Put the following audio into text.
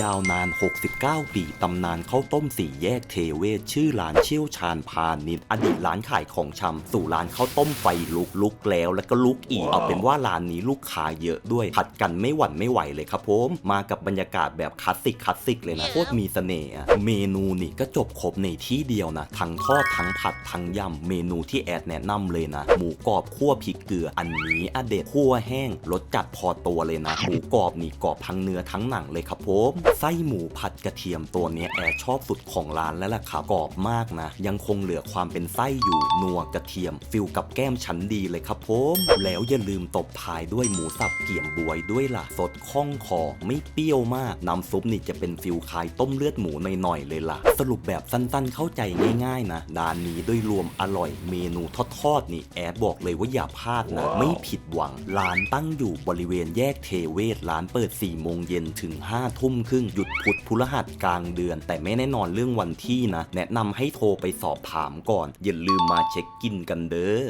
ยาวนาน 69 ปี ตำนานข้าวต้มสี่แยกเทเวศ ชื่อร้านเชี่ยวชาญพาณิชย์อดีตร้านขายของชำสู่ร้านข้าวต้มไฟลุกลุกแล้วแล้วก็ลุกอีก เอาเป็นว่าร้านนี้ลูกค้าเยอะด้วย ผัดกันไม่หวั่นไม่ไหวเลยครับผมมากับบรรยากาศแบบคลาสสิกคลาสสิกเลยนะโคตรมีเสน่ห์อะเมนูนี่ก็จบครบในที่เดียวนะทั้งทอดทั้งผัดทั้งยำเมนูที่แอดแนะนำเลยนะ หมูกรอบคั่วพริกเกลืออันนี้อเด็ดคั่วแห้งรสจัดพอตัวเลยนะหมูกรอบนี่กรอบทั้งเนื้อทั้งหนังเลยครับผมไส้หมูผัดกระเทียมตัวนี้แอดชอบสุดของร้านแล้วล่ะครับกรอบมากนะ ยังคงเหลือความเป็นไส้อยู่นัวกระเทียม ฟิลกับแก้มชั้นดีเลยครับผมแล้วอย่าลืมตบท้ายด้วยหมูสับเกี่ยมบวยด้วยล่ะ สดคล่องคอไม่เปรี้ยวมาก น้ำซุปนี่จะเป็นฟิลคลายต้มเลือดหมูหน่อยๆเลยล่ะ สรุปแบบสั้นๆ เข้าใจง่ายๆนะร้านนี้ด้วยรวมอร่อยเมนูทอดๆนี่แอดบอกเลยว่าอย่าพลาดนะ ไม่ผิดหวัง ร้านตั้งอยู่บริเวณแยกเทเวศร้านเปิด4โมงเย็นถึง5ทุ่มครึ่งหยุดพุธพฤหัสกลางเดือน แต่ไม่แน่นอนเรื่องวันที่นะ แนะนำให้โทรไปสอบถามก่อน อย่าลืมมาเช็คกินกันเด้อ